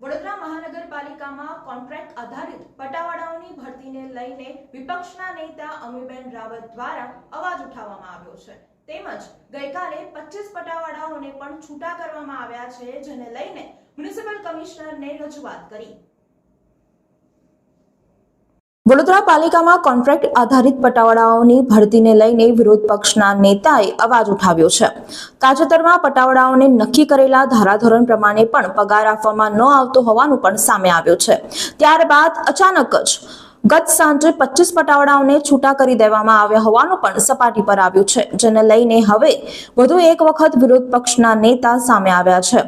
વડોદરા મહાનગરપાલિકામાં કોન્ટ્રાક્ટ આધારિત પટાવાળાઓની ભરતીને લઈને વિપક્ષના નેતા અમીબેન રાવત દ્વારા અવાજ ઉઠાવવામાં આવ્યો છે. તેમજ ગઈકાલે પચીસ પટાવાળાઓને પણ છૂટા કરવામાં આવ્યા છે, જેને લઈને મ્યુનિસિપલ કમિશનરને રજૂઆત કરી. વડોદરા પાલિકામાં કોન્ટ્રાક્ટ આધારિત પટાવાળાઓની ભરતીને લઈને વિરોધ પક્ષના નેતાએ અવાજ ઉઠાવ્યો છે. તાજેતરમાં પટાવાળાઓને નક્કી કરેલા ધારાધોરણ પ્રમાણે પણ પગાર આપવામાં ન આવતો હોવાનું પણ સામે આવ્યું છે. ત્યારબાદ અચાનક જ ગત સાંજે પચીસ પટાવડાઓને છૂટા કરી દેવામાં આવ્યા હોવાનું પણ સપાટી પર આવ્યું છે, જેને લઈને હવે વધુ એક વખત વિરોધ પક્ષના નેતા સામે આવ્યા છે.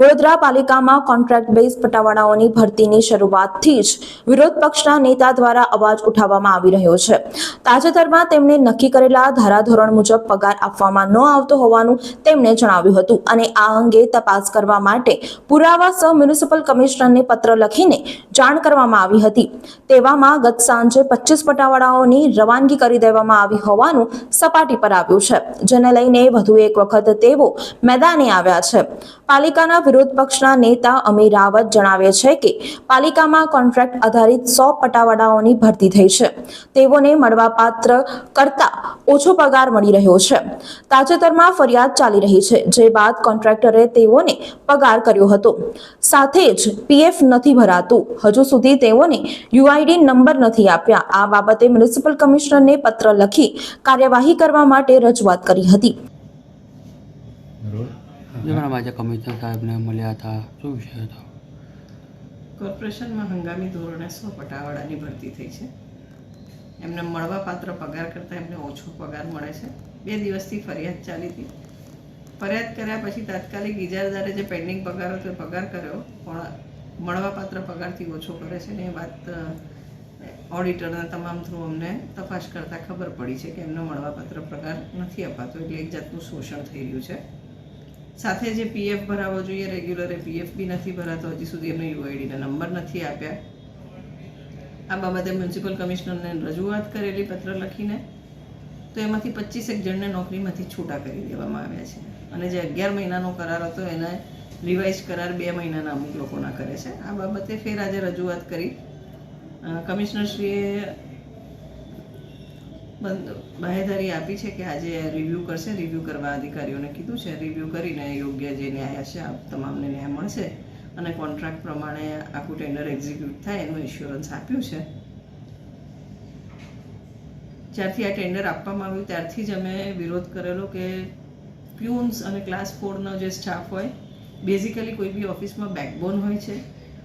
વડોદરા પાલિકામાં કોન્ટ્રાક્ટ બેઝ પટાવાળાઓની ભરતીની શરૂઆતથી જ વિરોધ પક્ષના નેતા દ્વારા અવાજ ઉઠાવવામાં આવી રહ્યો છે. તાજેતરમાં તેમણે નક્કી કરેલા ધારાધોરણ મુજબ પગાર આપવામાં ન આવતો હોવાનું તેમણે જણાવ્યું હતું અને આ અંગે તપાસ કરવા માટે પુરાવા સહ મ્યુનિસિપલ કમિશનરને પત્ર લખીને જાણ કરવામાં આવી હતી. તેવામાં ગત સાંજે પચીસ પટાવાળાઓની રવાનગી કરી દેવામાં આવી હોવાનું સપાટી પર આવ્યું છે, જેને લઈને વધુ એક વખત તેઓ મેદાને આવ્યા છે. પાલિકાના વિરોધ પક્ષના નેતા અમીર રાવત જણાવે છે કે પાલિકામાં કોન્ટ્રાક્ટ આધારિત સો પટાવાળાઓની ભરતી થઈ છે. તેઓને મળવાપાત્ર કરતા ઓછો પગાર મળી રહ્યો છે. તાજેતરમાં ફરિયાદ ચાલી રહી છે, જે બાદ કોન્ટ્રાક્ટરે તેઓને પગાર કર્યો હતો. સાથે જ પીએફ નથી ભરાતું. હજુ સુધી તેઓને યુઆઈડી નંબર નથી આપ્યા. આ બાબતે મ્યુનિસિપલ કમિશનરને પત્ર લખી કાર્યવાહી કરવા માટે રજૂઆત કરી હતી. બરોબર જે મારા આજે કમિશનર સાહેબને મળ્યા હતા. શું વિષય હતો? કોર્પોરેશનમાં હંગામી ધોરણે સો પટાવાળાની ભરતી થઈ છે. એમને મળવાપાત્ર પગાર કરતાં એમને ઓછો પગાર મળે છે. બે દિવસથી ફરિયાદ ચાલી હતી. ફરિયાદ કર્યા પછી તાત્કાલિક ઇજારદારે જે પેન્ડિંગ પગાર હતો એ પગાર કર્યો પણ મળવાપાત્ર પગારથી ઓછો કરે છે ને એ વાત ઓડિટરના તમામ થ્રુ અમને તપાસ કરતાં ખબર પડી છે કે એમનો મળવાપાત્ર પ્રકાર નથી અપાતો, એટલે એક જાતનું શોષણ થઈ રહ્યું છે. સાથે જે પીએફ ભરાવો જોઈએ રેગ્યુલર પીએફ બી નથી ભરાતો, હજી સુધી એમને યુઆઈડીના નંબર નથી આપ્યા. આ બાબતે મ્યુનિસિપલ કમિશનરને રજૂઆત કરેલી પત્ર લખીને, તો એમાંથી પચીસેક જણને નોકરીમાંથી છૂટા કરી દેવામાં આવ્યા છે. અને જે અગિયાર મહિનાનો કરાર હતો, એને રિવાઇઝ કરાર બે મહિનાના અમુક લોકોના કરે છે. આ બાબતે ફેર આજે રજૂઆત કરી. કમિશનરશ્રીએ બાહેધારી આપી છે કે આજે રિવ્યૂ કરશે. રિવ્યૂ કરવા અધિકારીઓને કીધું છે. રિવ્યૂ કરીને યોગ્ય જે ન્યાય હશે આ તમામને ન્યાય મળશે અને કોન્ટ્રાક્ટ પ્રમાણે આખું ટેન્ડર એક્ઝિક્યુટ થાય એનું ઇન્સ્યોરન્સ આપ્યું છે. જ્યારથી આ ટેન્ડર આપવામાં આવ્યું, ત્યારથી જ અમે વિરોધ કરેલો કે પ્યુન્સ અને ક્લાસ ફોરનો જે સ્ટાફ હોય બેઝિકલી કોઈ બી ઓફિસમાં બેકબોન હોય છે.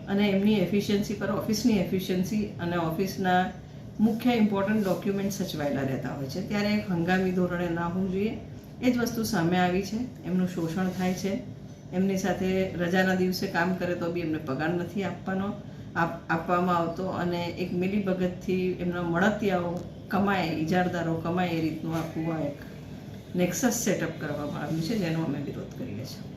અને એમની એફિશિયન્સી પર ઓફિસની એફિશિયન્સી અને ઓફિસના મુખ્ય ઇમ્પોર્ટન્ટ ડોક્યુમેન્ટ સચવાયેલા રહેતા હોય છે. ત્યારે એક હંગામી ધોરણે ના હોવું જોઈએ. એ જ વસ્તુ સામે આવી છે. એમનું શોષણ થાય છે. એમની સાથે રજાના દિવસે કામ કરે તો બી એમને પગાર નથી આપવાનો, આપ- આપવામાં આવતો અને એક મિલીભગતથી એમના મળતિયાઓ કમાય ઇજારદારો કમાય એ રીતનું આખું આ એક નેક્સસ સેટઅપ કરવામાં આવ્યું છે, જેનો અમે વિરોધ કરીએ છીએ.